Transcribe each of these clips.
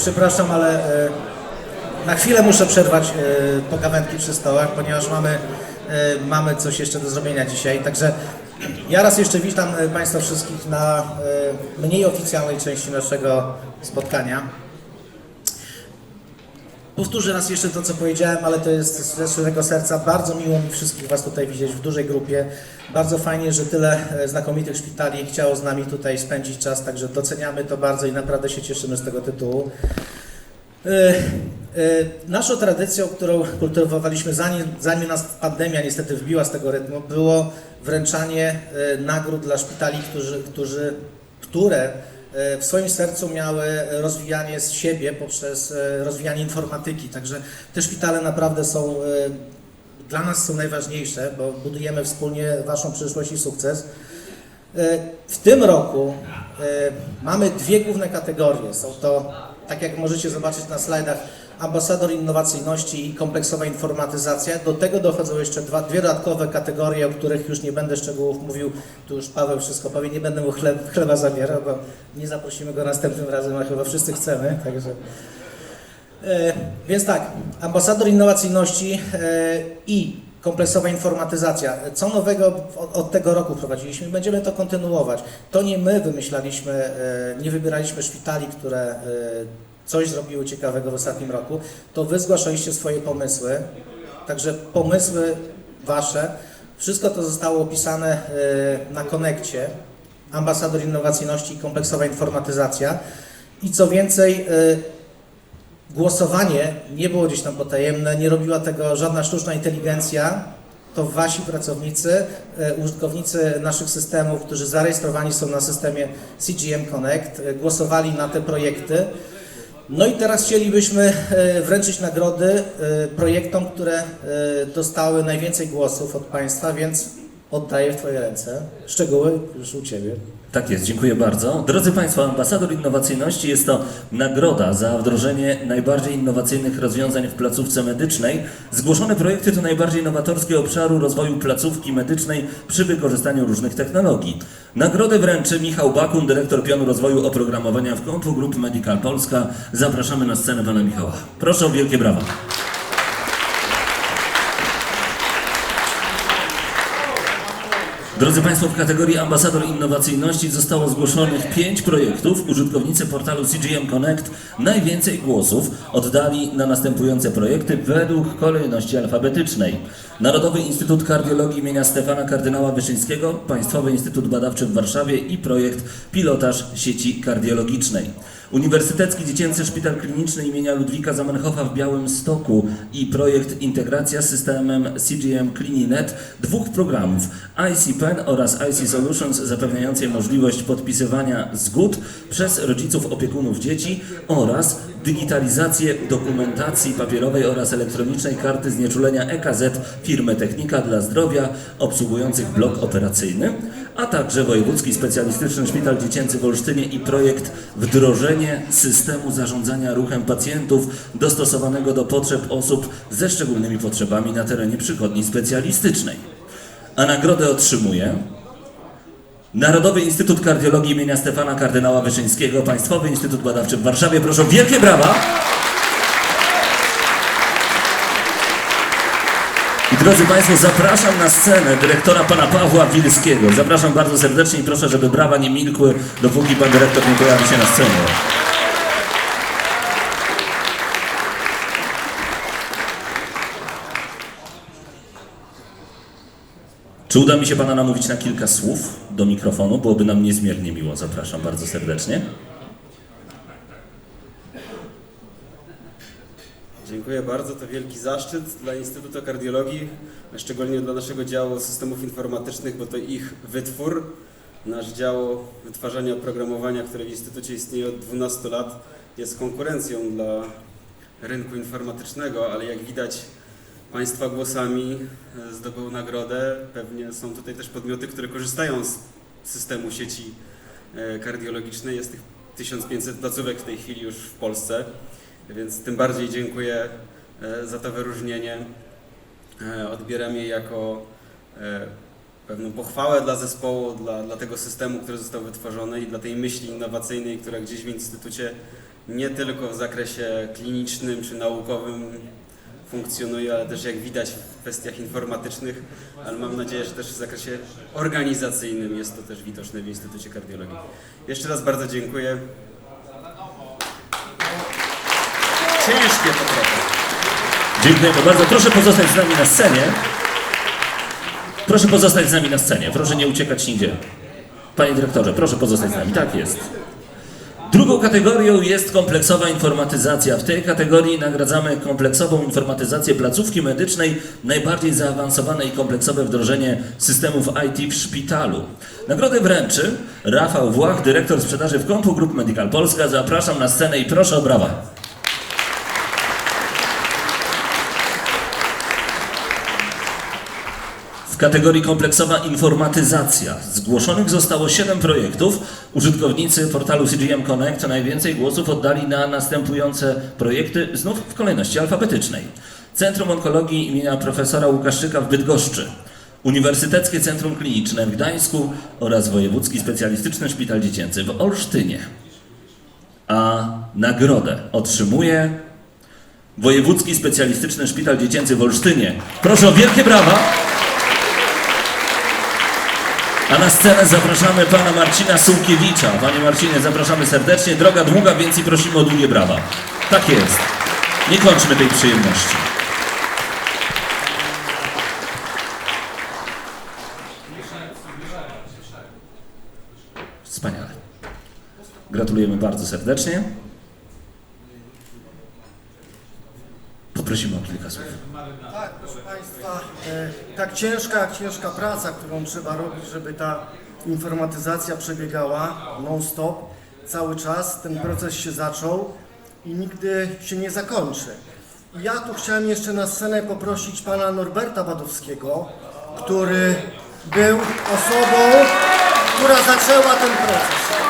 przepraszam, ale e, na chwilę muszę przerwać e, pogawędki przy stołach, ponieważ mamy, e, mamy coś jeszcze do zrobienia dzisiaj. Także ja raz jeszcze witam Państwa wszystkich na mniej oficjalnej części naszego spotkania. Powtórzę raz jeszcze to, co powiedziałem, ale to jest ze szczerego serca. Bardzo miło mi wszystkich Was tutaj widzieć w dużej grupie. Bardzo fajnie, że tyle e, znakomitych szpitali chciało z nami tutaj spędzić czas, także doceniamy to bardzo i naprawdę się cieszymy z tego tytułu. E, e, Naszą tradycją, którą kultywowaliśmy zanim, zanim nas pandemia niestety wbiła z tego rytmu, było wręczanie nagród dla szpitali, którzy, którzy, które w swoim sercu miały rozwijanie z siebie poprzez e, rozwijanie informatyki. Także te szpitale naprawdę są e, dla nas są najważniejsze, bo budujemy wspólnie Waszą przyszłość i sukces. E, W tym roku e, mamy dwie główne kategorie. Są to, tak jak możecie zobaczyć na slajdach, ambasador innowacyjności i kompleksowa informatyzacja. Do tego dochodzą jeszcze dwa, dwie dodatkowe kategorie, o których już nie będę szczegółów mówił. Tu już Paweł wszystko powie, nie będę mu chleb, chleba zabierał, bo nie zaprosimy go następnym razem, a chyba wszyscy chcemy. Także. E, Więc tak, ambasador innowacyjności e, i kompleksowa informatyzacja. Co nowego od, od tego roku prowadziliśmy? Będziemy to kontynuować. To nie my wymyślaliśmy, e, nie wybieraliśmy szpitali, które e, coś zrobiły ciekawego w ostatnim roku. To wy zgłaszaliście swoje pomysły. Także pomysły wasze, wszystko to zostało opisane e, na konekcie. Ambasador innowacyjności i kompleksowa informatyzacja. I co więcej, e, Głosowanie nie było gdzieś tam potajemne, nie robiła tego żadna sztuczna inteligencja. To wasi pracownicy, e, użytkownicy naszych systemów, którzy zarejestrowani są na systemie CGM Connect, głosowali na te projekty. No i teraz chcielibyśmy e, wręczyć nagrody e, projektom, które e, dostały najwięcej głosów od Państwa, więc oddaję w Twoje ręce. Szczegóły już u Ciebie. Tak jest, dziękuję bardzo. Drodzy Państwo, ambasador innowacyjności jest to nagroda za wdrożenie najbardziej innowacyjnych rozwiązań w placówce medycznej. Zgłoszone projekty to najbardziej nowatorskie obszaru rozwoju placówki medycznej przy wykorzystaniu różnych technologii. Nagrodę wręczy Michał Bakun, dyrektor pionu rozwoju oprogramowania w Konfu Group Medical Polska. Zapraszamy na scenę pana Michała. Proszę o wielkie brawa. Drodzy Państwo, w kategorii ambasador innowacyjności zostało zgłoszonych pięć projektów. Użytkownicy portalu CGM Connect najwięcej głosów oddali na następujące projekty według kolejności alfabetycznej. Narodowy Instytut Kardiologii imienia Stefana Kardynała Wyszyńskiego, Państwowy Instytut Badawczy w Warszawie i projekt Pilotaż Sieci Kardiologicznej. Uniwersytecki Dziecięcy Szpital Kliniczny imienia Ludwika Zamenhofa w Białymstoku i projekt Integracja z systemem CGM Clininet dwóch programów IC-PEN oraz IC Solutions zapewniającej możliwość podpisywania zgód przez rodziców opiekunów dzieci oraz digitalizację dokumentacji papierowej oraz elektronicznej karty znieczulenia EKZ firmy Technika dla Zdrowia obsługujących blok operacyjny, a także Wojewódzki Specjalistyczny Szpital Dziecięcy w Olsztynie i projekt wdrożenie systemu zarządzania ruchem pacjentów dostosowanego do potrzeb osób ze szczególnymi potrzebami na terenie przychodni specjalistycznej. A nagrodę otrzymuje Narodowy Instytut Kardiologii imienia Stefana Kardynała Wyszyńskiego, Państwowy Instytut Badawczy w Warszawie. Proszę wielkie brawa! I drodzy Państwo, zapraszam na scenę dyrektora pana Pawła Wilskiego. Zapraszam bardzo serdecznie i proszę, żeby brawa nie milkły, dopóki pan dyrektor nie pojawi się na scenie. Czy uda mi się pana namówić na kilka słów do mikrofonu? Byłoby nam niezmiernie miło. Zapraszam bardzo serdecznie. Dziękuję bardzo, to wielki zaszczyt dla Instytutu Kardiologii, szczególnie dla naszego działu systemów informatycznych, bo to ich wytwór. Nasz dział wytwarzania oprogramowania, które w Instytucie istnieje od 12 lat, jest konkurencją dla rynku informatycznego, ale jak widać Państwa głosami e, zdobył nagrodę. Pewnie są tutaj też podmioty, które korzystają z systemu sieci e, kardiologicznej. Jest tych 1500 placówek w tej chwili już w Polsce. Więc tym bardziej dziękuję e, za to wyróżnienie. E, Odbieram je jako e, pewną pochwałę dla zespołu, dla, dla tego systemu, który został wytworzony i dla tej myśli innowacyjnej, która gdzieś w Instytucie nie tylko w zakresie klinicznym czy naukowym funkcjonuje, ale też jak widać w kwestiach informatycznych, ale mam nadzieję, że też w zakresie organizacyjnym jest to też widoczne w Instytucie Kardiologii. Jeszcze raz bardzo dziękuję. Ciężkie to trochę. Dziękujemy bardzo. Proszę pozostać z nami na scenie. Proszę pozostać z nami na scenie. Proszę nie uciekać nigdzie. Panie dyrektorze, proszę pozostać z nami. Tak jest. Drugą kategorią jest kompleksowa informatyzacja. W tej kategorii nagradzamy kompleksową informatyzację placówki medycznej, najbardziej zaawansowane i kompleksowe wdrożenie systemów IT w szpitalu. Nagrodę wręczy Rafał Włach, dyrektor sprzedaży w Kompu Group Medical Polska. Zapraszam na scenę i proszę o brawa. Kategorii kompleksowa informatyzacja zgłoszonych zostało 7 projektów. Użytkownicy portalu CGM Connect najwięcej głosów oddali na następujące projekty, znów w kolejności alfabetycznej. Centrum Onkologii imienia profesora Łukaszczyka w Bydgoszczy, Uniwersyteckie Centrum Kliniczne w Gdańsku oraz Wojewódzki Specjalistyczny Szpital Dziecięcy w Olsztynie. A nagrodę otrzymuje Wojewódzki Specjalistyczny Szpital Dziecięcy w Olsztynie. Proszę o wielkie brawa! A na scenę zapraszamy pana Marcina Sułkiewicza. Panie Marcinie, zapraszamy serdecznie. Droga długa, więc i prosimy o długie brawa. Tak jest. Nie kończmy tej przyjemności. Wspaniale. Gratulujemy bardzo serdecznie. Poprosimy o kilka słów. Tak, proszę Państwa, e, tak ciężka, ciężka praca, którą trzeba robić, żeby ta informatyzacja przebiegała non-stop, cały czas. Ten proces się zaczął i nigdy się nie zakończy. Ja tu chciałem jeszcze na scenę poprosić pana Norberta Badowskiego, który był osobą, która zaczęła ten proces.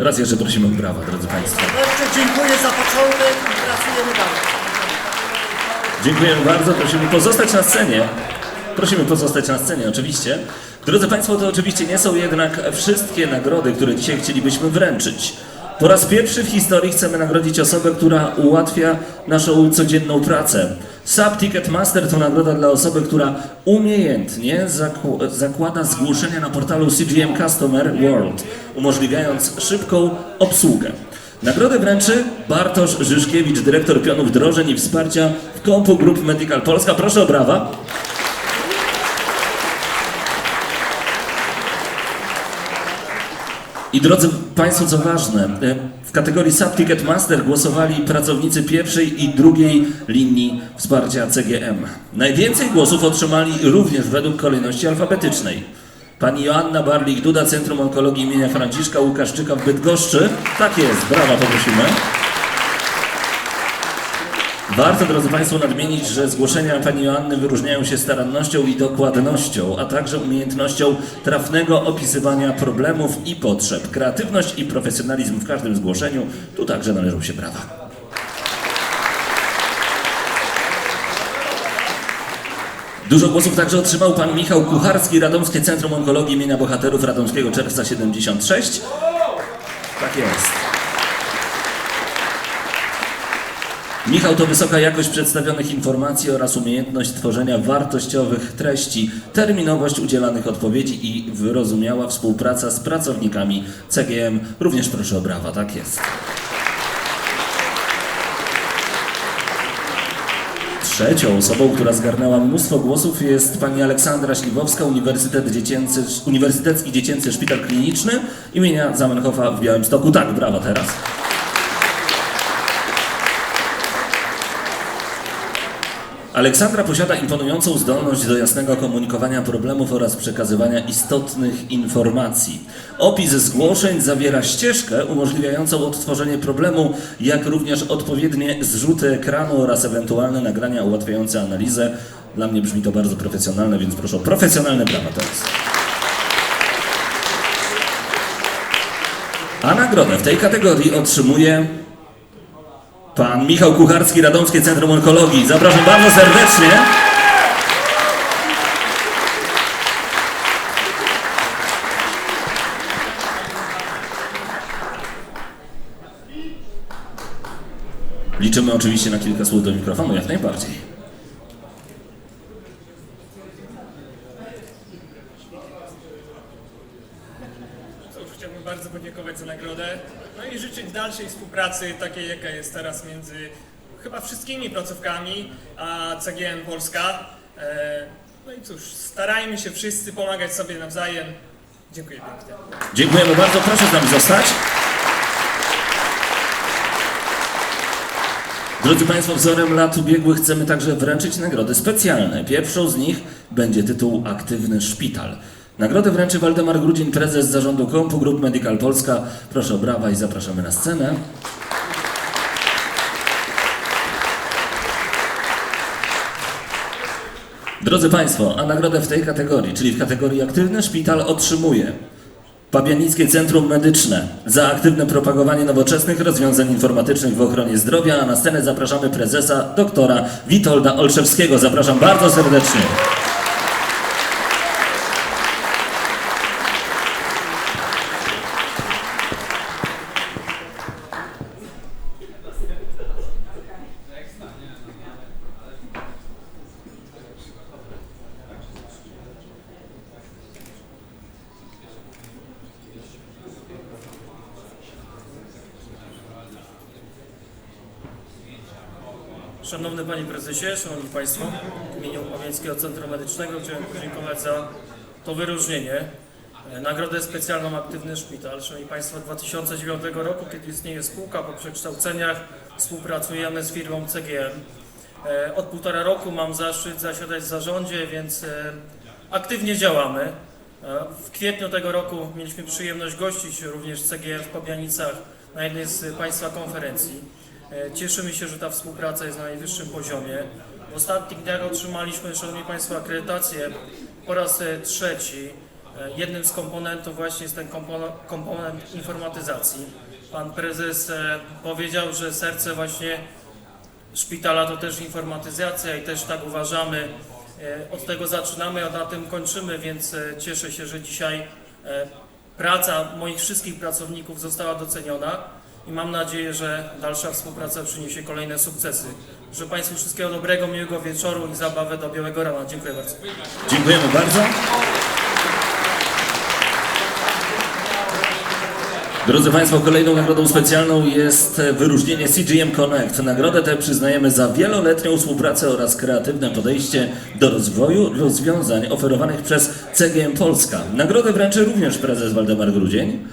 Raz jeszcze prosimy o brawa, drodzy Państwo. Jeszcze dziękuję za początek i pracujemy dalej. Dziękujemy bardzo, prosimy pozostać na scenie. Prosimy pozostać na scenie, oczywiście. Drodzy Państwo, to oczywiście nie są jednak wszystkie nagrody, które dzisiaj chcielibyśmy wręczyć. Po raz pierwszy w historii chcemy nagrodzić osobę, która ułatwia naszą codzienną pracę. Sub Ticket Master to nagroda dla osoby, która umiejętnie zaku- zakłada zgłoszenia na portalu CGM Customer World, umożliwiając szybką obsługę. Nagrodę wręczy Bartosz Żyżkiewicz, dyrektor pionu wdrożeń i wsparcia w Kompu Group Medical Polska. Proszę o brawa. I drodzy Państwo, co ważne, e, w kategorii Sub Ticket Master głosowali pracownicy pierwszej i drugiej linii wsparcia CGM. Najwięcej głosów otrzymali również według kolejności alfabetycznej. Pani Joanna Barlik-Duda, Centrum Onkologii imienia Franciszka Łukaszczyka w Bydgoszczy. Tak jest, brawa poprosimy. Warto, drodzy Państwo, nadmienić, że zgłoszenia Pani Joanny wyróżniają się starannością i dokładnością, a także umiejętnością trafnego opisywania problemów i potrzeb. Kreatywność i profesjonalizm w każdym zgłoszeniu, tu także należą się brawa. Dużo głosów także otrzymał pan Michał Kucharski, Radomskie Centrum Onkologii imienia Bohaterów Radomskiego Czerwca 76. Tak jest. Michał to wysoka jakość przedstawionych informacji oraz umiejętność tworzenia wartościowych treści, terminowość udzielanych odpowiedzi i wyrozumiała współpraca z pracownikami CGM. Również proszę o brawa, tak jest. Trzecią osobą, która zgarnęła mnóstwo głosów jest pani Aleksandra Śliwowska, Uniwersytet Dziecięcy, Uniwersytecki Dziecięcy Szpital Kliniczny imienia Zamenhofa w Białymstoku. Tak, brawa teraz. Aleksandra posiada imponującą zdolność do jasnego komunikowania problemów oraz przekazywania istotnych informacji. Opis zgłoszeń zawiera ścieżkę umożliwiającą odtworzenie problemu, jak również odpowiednie zrzuty ekranu oraz ewentualne nagrania ułatwiające analizę. Dla mnie brzmi to bardzo profesjonalne, więc proszę o profesjonalne brawa teraz. A nagrodę w tej kategorii otrzymuje pan Michał Kucharski, Radomskie Centrum Onkologii. Zapraszam bardzo serdecznie. Liczymy oczywiście na kilka słów do mikrofonu, jak najbardziej. Cóż, chciałbym bardzo podziękować za nagrodę. No i życzyć dalszej współpracy, takiej jaka jest teraz między chyba wszystkimi placówkami a CGM Polska. E, No i cóż, starajmy się wszyscy pomagać sobie nawzajem. Dziękuję pięknie. Dziękujemy bardzo, proszę z nami zostać. Drodzy Państwo, wzorem lat ubiegłych chcemy także wręczyć nagrody specjalne. Pierwszą z nich będzie tytuł Aktywny Szpital. Nagrodę wręczy Waldemar Grudzień, prezes zarządu Kompu Group Medical Polska. Proszę o brawa i zapraszamy na scenę. Drodzy Państwo, a nagrodę w tej kategorii, czyli w kategorii Aktywny Szpital otrzymuje Pabianickie Centrum Medyczne za aktywne propagowanie nowoczesnych rozwiązań informatycznych w ochronie zdrowia, a na scenę zapraszamy prezesa doktora Witolda Olszewskiego. Zapraszam bardzo serdecznie. Szanowny Panie Prezesie, Szanowni Państwo, w imieniu Pamięckiego Centrum Medycznego chciałem podziękować za to wyróżnienie. E, Nagrodę specjalną Aktywny Szpital. Szanowni Państwo, od 2009 roku, kiedy istnieje spółka po przekształceniach, współpracujemy z firmą CGM. E, Od półtora roku mam zaszczyt zasiadać w zarządzie, więc e, aktywnie działamy. W kwietniu tego roku mieliśmy przyjemność gościć również CGM w Pabianicach na jednej z Państwa konferencji. E, Cieszymy się, że ta współpraca jest na najwyższym poziomie. W ostatnich dniach otrzymaliśmy, Szanowni Państwo, akredytację po raz e, trzeci. E, Jednym z komponentów właśnie jest ten komponent informatyzacji. Pan prezes powiedział, że serce właśnie szpitala to też informatyzacja i też tak uważamy. Od tego zaczynamy, a na tym kończymy, więc cieszę się, że dzisiaj praca moich wszystkich pracowników została doceniona i mam nadzieję, że dalsza współpraca przyniesie kolejne sukcesy. Życzę Państwu wszystkiego dobrego, miłego wieczoru i zabawę do białego rana. Dziękuję bardzo. Dziękujemy bardzo. Drodzy Państwo, kolejną nagrodą specjalną jest wyróżnienie CGM Connect. Nagrodę tę przyznajemy za wieloletnią współpracę oraz kreatywne podejście do rozwoju rozwiązań oferowanych przez CGM Polska. Nagrodę wręczy również prezes Waldemar Grudzień.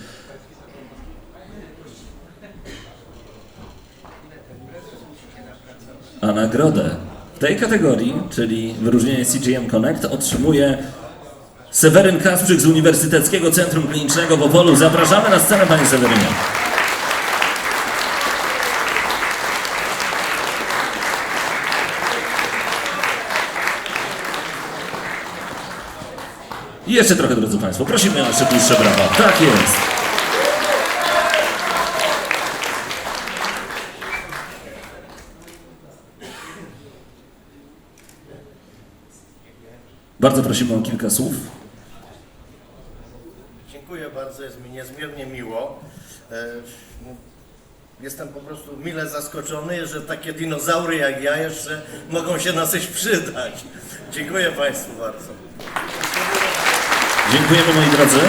A nagrodę w tej kategorii, czyli wyróżnienie CGM Connect, otrzymuje Seweryn Kasprzyk z Uniwersyteckiego Centrum Klinicznego w Opolu. Zapraszamy na scenę, panie Sewerynie. I jeszcze trochę, drodzy Państwo, prosimy o jeszcze dłuższe brawa. Tak jest. Bardzo prosimy o kilka słów. Dziękuję bardzo, jest mi niezmiernie miło. E, Jestem po prostu mile zaskoczony, że takie dinozaury jak ja jeszcze mogą się na coś przydać. Dziękuję Państwu bardzo. Dziękujemy moi drodzy.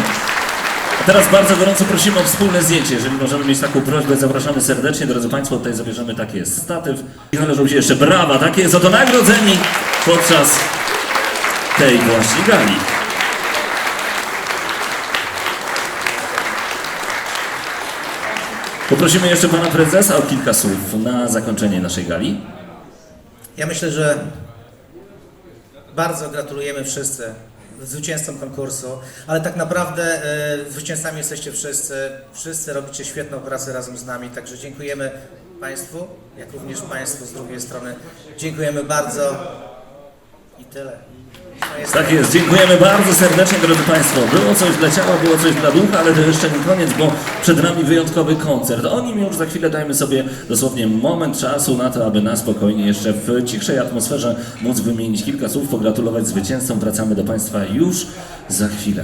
A teraz bardzo gorąco prosimy o wspólne zdjęcie. Jeżeli możemy mieć taką prośbę, zapraszamy serdecznie. Drodzy Państwo, tutaj zabierzemy taki jest statyw. I należą się jeszcze brawa, takie jest oto nagrodzeni podczas tej właśnie gali. Poprosimy jeszcze Pana Prezesa o kilka słów na zakończenie naszej gali. Ja myślę, że bardzo gratulujemy wszyscy zwycięzcom konkursu, ale tak naprawdę e, zwycięzcami jesteście wszyscy. Wszyscy robicie świetną pracę razem z nami, także dziękujemy Państwu, jak również Państwu z drugiej strony. Dziękujemy bardzo. I tyle. Tak jest, dziękujemy bardzo serdecznie drodzy Państwo. Było coś dla ciała, było coś dla ducha, ale to jeszcze nie koniec, bo przed nami wyjątkowy koncert. O nim już za chwilę dajmy sobie dosłownie moment czasu na to, aby na spokojnie jeszcze w cichszej atmosferze móc wymienić kilka słów, pogratulować zwycięzcom. Wracamy do Państwa już za chwilę.